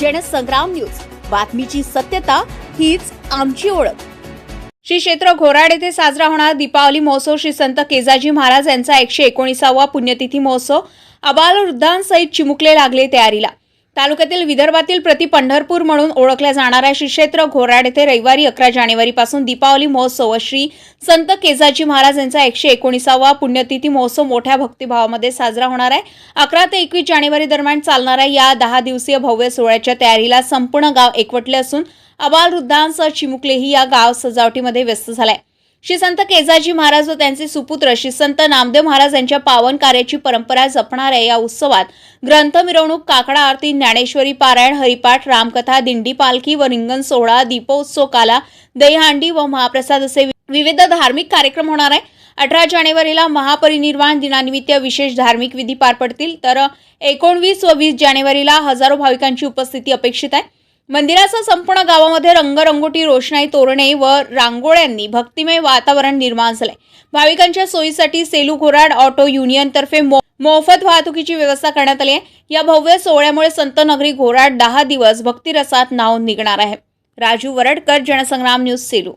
Jansangram news. बातमीची सत्यता हीच आमची ओळख. श्री क्षेत्र घोराड येथे साजरा होणारा दीपावली महोत्सव श्री संत केजाजी महाराज यांचा एकशे एकोणीसावा पुण्यतिथी महोत्सव. अबाल वृद्धांसहित चिमुकले लागले तयारीला. तालुक्यातील विदर्भातील प्रति पंढरपूर म्हणून ओळखल्या जाणाऱ्या श्री क्षेत्र घोराड येथे रविवारी अकरा जानेवारीपासून दीपावली महोत्सव श्री संत केजाजी महाराज यांचा एकशे एकोणीसावा पुण्यतिथी महोत्सव मोठ्या भक्तिभावामध्ये साजरा होणार आहे. अकरा ते एकवीस जानेवारी दरम्यान चालणाऱ्या या दहा दिवसीय भव्य सोहळ्याच्या तयारीला संपूर्ण गाव एकवटले असून अबाल वृद्धांसह चिमुकलेही या गाव सजावटीमध्ये व्यस्त झालाय. श्री संत केजाजी महाराज व त्यांचे सुपुत्र श्री संत नामदेव महाराज यांच्या पावन कार्याची परंपरा जपणाऱ्या या उत्सवात ग्रंथ मिरवणूक काकडा आरती ज्ञानेश्वरी पारायण हरिपाठ रामकथा दिंडी पालखी व रिंगण सोहळा दीपोत्सव काला दहीहांडी व महाप्रसाद असे विविध धार्मिक कार्यक्रम होणार आहे. अठरा जानेवारीला महापरिनिर्वाण दिनानिमित्त विशेष धार्मिक विधी पार पडतील. तर एकोणवीस व वीस जानेवारीला हजारो भाविकांची उपस्थिती अपेक्षित आहे. मंदिरासह संपूर्ण गावामध्ये रंगरंगोटी रोषणाई तोरणे व रांगोळ्यांनी भक्तिमय वातावरण निर्माण झालंय. भाविकांच्या सोयीसाठी सेलू घोराड ऑटो युनियनतर्फे मो- मोफत वाहतुकीची व्यवस्था करण्यात आली आहे. या भव्य सोहळ्यामुळे संतनगरी घोराड दहा दिवस भक्तिरसात नाव निघणार आहे. राजू वरडकर जनसंग्राम न्यूज सेलू.